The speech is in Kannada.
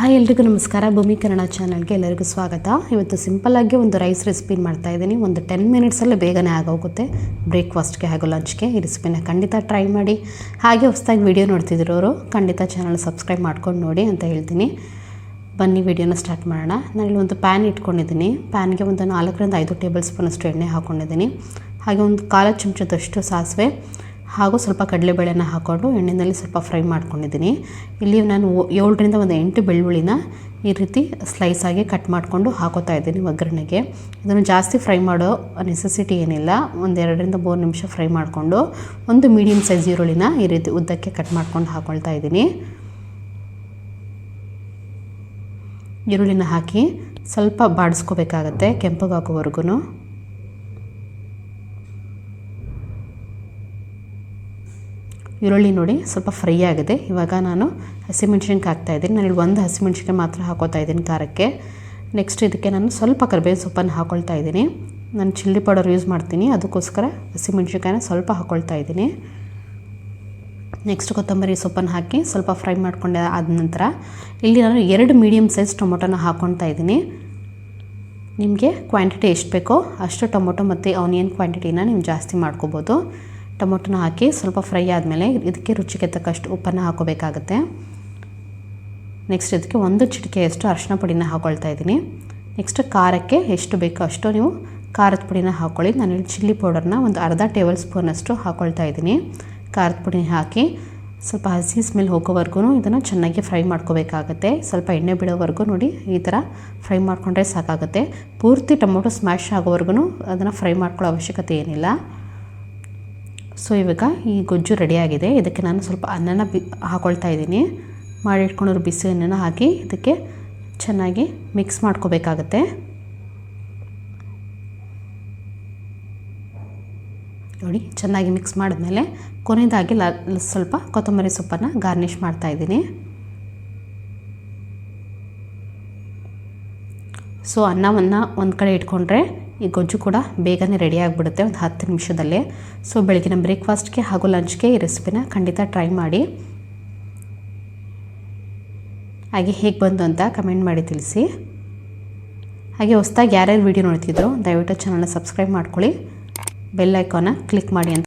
ಹಾಯ್, ಎಲ್ರಿಗೂ ನಮಸ್ಕಾರ. ಭೂಮಿ ಕನ್ನಡ ಚಾನಲ್ಗೆ ಎಲ್ಲರಿಗೂ ಸ್ವಾಗತ. ಇವತ್ತು ಸಿಂಪಲ್ಲಾಗಿ ಒಂದು ರೈಸ್ ರೆಸಿಪಿ ಮಾಡ್ತಾ ಇದ್ದೀನಿ. ಒಂದು ಟೆನ್ ಮಿನಿಟ್ಸಲ್ಲೇ ಬೇಗನೆ ಆಗೋಗುತ್ತೆ. ಬ್ರೇಕ್ಫಾಸ್ಟ್ಗೆ ಹಾಗೂ ಲಂಚ್ಗೆ ಈ ರೆಸಿಪಿನ ಖಂಡಿತ ಟ್ರೈ ಮಾಡಿ. ಹಾಗೆ ಹೊಸದಾಗಿ ವಿಡಿಯೋ ನೋಡ್ತಿದ್ರೋರು, ಖಂಡಿತ ಚಾನಲ್ ಸಬ್ಸ್ಕ್ರೈಬ್ ಮಾಡ್ಕೊಂಡು ನೋಡಿ ಅಂತ ಹೇಳ್ತೀನಿ. ಬನ್ನಿ ವಿಡಿಯೋನ ಸ್ಟಾರ್ಟ್ ಮಾಡೋಣ. ನಾನಿಲ್ಲಿ ಒಂದು ಪ್ಯಾನ್ ಇಟ್ಕೊಂಡಿದ್ದೀನಿ. ಪ್ಯಾನ್ಗೆ ಒಂದು ನಾಲ್ಕರಿಂದ ಐದು ಟೇಬಲ್ ಸ್ಪೂನಷ್ಟು ಎಣ್ಣೆ ಹಾಕ್ಕೊಂಡಿದ್ದೀನಿ ಹಾಗೆ ಒಂದು ಕಾಲು ಚಮಚದಷ್ಟು ಸಾಸಿವೆ. ಹಾಗೂ ಸ್ವಲ್ಪ ಕಡಲೆಬೇಳೆನ ಹಾಕ್ಕೊಂಡು ಎಣ್ಣೆಯಲ್ಲಿ ಸ್ವಲ್ಪ ಫ್ರೈ ಮಾಡ್ಕೊಂಡಿದ್ದೀನಿ. ಇಲ್ಲಿ ನಾನು ಏಳರಿಂದ ಒಂದು ಎಂಟು ಬೆಳ್ಳುಳ್ಳಿನ ಈ ರೀತಿ ಸ್ಲೈಸ್ ಆಗಿ ಕಟ್ ಮಾಡಿಕೊಂಡು ಹಾಕೋತಾ ಇದ್ದೀನಿ ಒಗ್ಗರಣೆಗೆ. ಇದನ್ನು ಜಾಸ್ತಿ ಫ್ರೈ ಮಾಡೋ ನೆಸೆಸಿಟಿ ಏನಿಲ್ಲ. ಒಂದು ಎರಡರಿಂದ ಮೂರು ನಿಮಿಷ ಫ್ರೈ ಮಾಡಿಕೊಂಡು ಒಂದು ಮೀಡಿಯಮ್ ಸೈಜ್ ಈರುಳ್ಳಿನ ಈ ರೀತಿ ಉದ್ದಕ್ಕೆ ಕಟ್ ಮಾಡ್ಕೊಂಡು ಹಾಕ್ಕೊಳ್ತಾ ಇದ್ದೀನಿ. ಈರುಳ್ಳಿನ ಹಾಕಿ ಸ್ವಲ್ಪ ಬಾಡಿಸ್ಕೋಬೇಕಾಗತ್ತೆ ಕೆಂಪಗಾಗೋವರೆಗೂ ಈರುಳ್ಳಿ ನೋಡಿ ಸ್ವಲ್ಪ ಫ್ರೈ ಆಗಿದೆ. ಇವಾಗ ನಾನು ಹಸಿಮೆಣ್ಸಿನ್ಕಾಯಿ ಹಾಕ್ತಾ ಇದ್ದೀನಿ. ನಾನು ಇಲ್ಲಿ ಒಂದು ಹಸಿಮೆಣ್ಸಿನ್ಕಾಯಿ ಮಾತ್ರ ಹಾಕೋತಾ ಇದ್ದೀನಿ ಖಾರಕ್ಕೆ. ನೆಕ್ಸ್ಟ್ ಇದಕ್ಕೆ ನಾನು ಸ್ವಲ್ಪ ಕರಿಬೇವಿನ ಸೊಪ್ಪನ್ನು ಹಾಕ್ಕೊಳ್ತಾ ಇದ್ದೀನಿ. ನಾನು ಚಿಲ್ಲಿ ಪೌಡರ್ ಯೂಸ್ ಮಾಡ್ತೀನಿ. ಅದಕ್ಕೋಸ್ಕರ ಹಸಿಮೆಣ್ಸಿನ್ಕಾಯಿನ ಸ್ವಲ್ಪ ಹಾಕ್ಕೊಳ್ತಾ ಇದ್ದೀನಿ. ನೆಕ್ಸ್ಟ್ ಕೊತ್ತಂಬರಿ ಸೊಪ್ಪನ್ನು ಹಾಕಿ ಸ್ವಲ್ಪ ಫ್ರೈ ಮಾಡಿಕೊಂಡೆ ಆದ ನಂತರ ಇಲ್ಲಿ ನಾನು ಎರಡು ಮೀಡಿಯಮ್ ಸೈಜ್ ಟೊಮೊಟೊನ ಹಾಕ್ಕೊಳ್ತಾ ಇದ್ದೀನಿ. ನಿಮಗೆ ಕ್ವಾಂಟಿಟಿ ಎಷ್ಟು ಬೇಕೋ ಅಷ್ಟು ಟೊಮೊಟೊ ಮತ್ತು ಆನಿಯನ್ ಕ್ವಾಂಟಿಟಿನ ನೀವು ಜಾಸ್ತಿ ಮಾಡ್ಕೋಬೋದು. ಟೊಮೊಟೊನ ಹಾಕಿ ಸ್ವಲ್ಪ ಫ್ರೈ ಆದಮೇಲೆ ಇದಕ್ಕೆ ರುಚಿಗೆ ತಕ್ಕಷ್ಟು ಉಪ್ಪನ್ನು ಹಾಕೋಬೇಕಾಗುತ್ತೆ. ನೆಕ್ಸ್ಟ್ ಇದಕ್ಕೆ ಒಂದು ಚಿಟಿಕೆಯಷ್ಟು ಅರಿಶಿನ ಪುಡಿನ ಹಾಕ್ಕೊಳ್ತಾ ಇದ್ದೀನಿ. ನೆಕ್ಸ್ಟ್ ಖಾರಕ್ಕೆ ಎಷ್ಟು ಬೇಕೋ ಅಷ್ಟು ನೀವು ಖಾರದ ಪುಡಿನ ಹಾಕ್ಕೊಳ್ಳಿ ನಾನಿಲ್ಲಿ ಚಿಲ್ಲಿ ಪೌಡರ್ನ ಒಂದು ಅರ್ಧ ಟೇಬಲ್ ಸ್ಪೂನಷ್ಟು ಹಾಕ್ಕೊಳ್ತಾ ಇದ್ದೀನಿ. ಖಾರದ ಪುಡಿ ಹಾಕಿ ಸ್ವಲ್ಪ ಹಸಿ ಸ್ಮೆಲ್ ಹೋಗೋವರೆಗೂ ಇದನ್ನು ಚೆನ್ನಾಗಿ ಫ್ರೈ ಮಾಡ್ಕೋಬೇಕಾಗತ್ತೆ. ಸ್ವಲ್ಪ ಎಣ್ಣೆ ಬಿಡೋವರೆಗೂ ನೋಡಿ ಈ ಥರ ಫ್ರೈ ಮಾಡಿಕೊಂಡ್ರೆ ಸಾಕಾಗುತ್ತೆ. ಪೂರ್ತಿ ಟೊಮೊಟೊ ಸ್ಮ್ಯಾಶ್ ಆಗೋವರೆಗೂ ಅದನ್ನು ಫ್ರೈ ಮಾಡ್ಕೊಳ್ಳೋ ಅವಶ್ಯಕತೆ ಏನಿಲ್ಲ. ಸೊ ಇವಾಗ ಈ ಗೊಜ್ಜು ರೆಡಿಯಾಗಿದೆ. ಇದಕ್ಕೆ ನಾನು ಸ್ವಲ್ಪ ಅನ್ನನ ಬಿ, ಹಾಕೊಳ್ತಾ ಇದ್ದೀನಿ. ಮಾಡಿಟ್ಕೊಂಡಿರೋ ಬಿಸಿ ಅನ್ನನ ಹಾಕಿ ಇದಕ್ಕೆ ಚೆನ್ನಾಗಿ ಮಿಕ್ಸ್ ಮಾಡ್ಕೋಬೇಕಾಗತ್ತೆ. ನೋಡಿ, ಚೆನ್ನಾಗಿ ಮಿಕ್ಸ್ ಮಾಡಿದ್ಮೇಲೆ ಕೊನೆಯದಾಗಿ ಲ ಸ್ವಲ್ಪ ಕೊತ್ತಂಬರಿ ಸೊಪ್ಪನ್ನು ಗಾರ್ನಿಷ್ ಮಾಡ್ತಾ ಇದ್ದೀನಿ. ಸೊ ಅನ್ನವನ್ನು ಒಂದು ಕಡೆ ಇಟ್ಕೊಂಡ್ರೆ ಈ ಗೊಜ್ಜು ಕೂಡ ಬೇಗನೆ ರೆಡಿ ಆಗಿಬಿಡುತ್ತೆ ಒಂದು ಹತ್ತು ನಿಮಿಷದಲ್ಲೇ. ಸೊ ಬೆಳಗಿನ ಬ್ರೇಕ್ಫಾಸ್ಟ್ಗೆ ಹಾಗೂ ಲಂಚ್ಗೆ ಈ ರೆಸಿಪಿನ ಖಂಡಿತ ಟ್ರೈ ಮಾಡಿ. ಹಾಗೆ ಹೇಗೆ ಬಂತು ಅಂತ ಕಮೆಂಟ್ ಮಾಡಿ ತಿಳಿಸಿ. ಹಾಗೆ ಹೊಸ್ದಾಗಿ ಯಾರ್ಯಾರು ವೀಡಿಯೋ ನೋಡ್ತಿದ್ರು, ದಯವಿಟ್ಟು ಚಾನಲ್ನ ಸಬ್ಸ್ಕ್ರೈಬ್ ಮಾಡ್ಕೊಳ್ಳಿ. ಬೆಲ್ ಐಕಾನ ಕ್ಲಿಕ್ ಮಾಡಿ ಅಂತ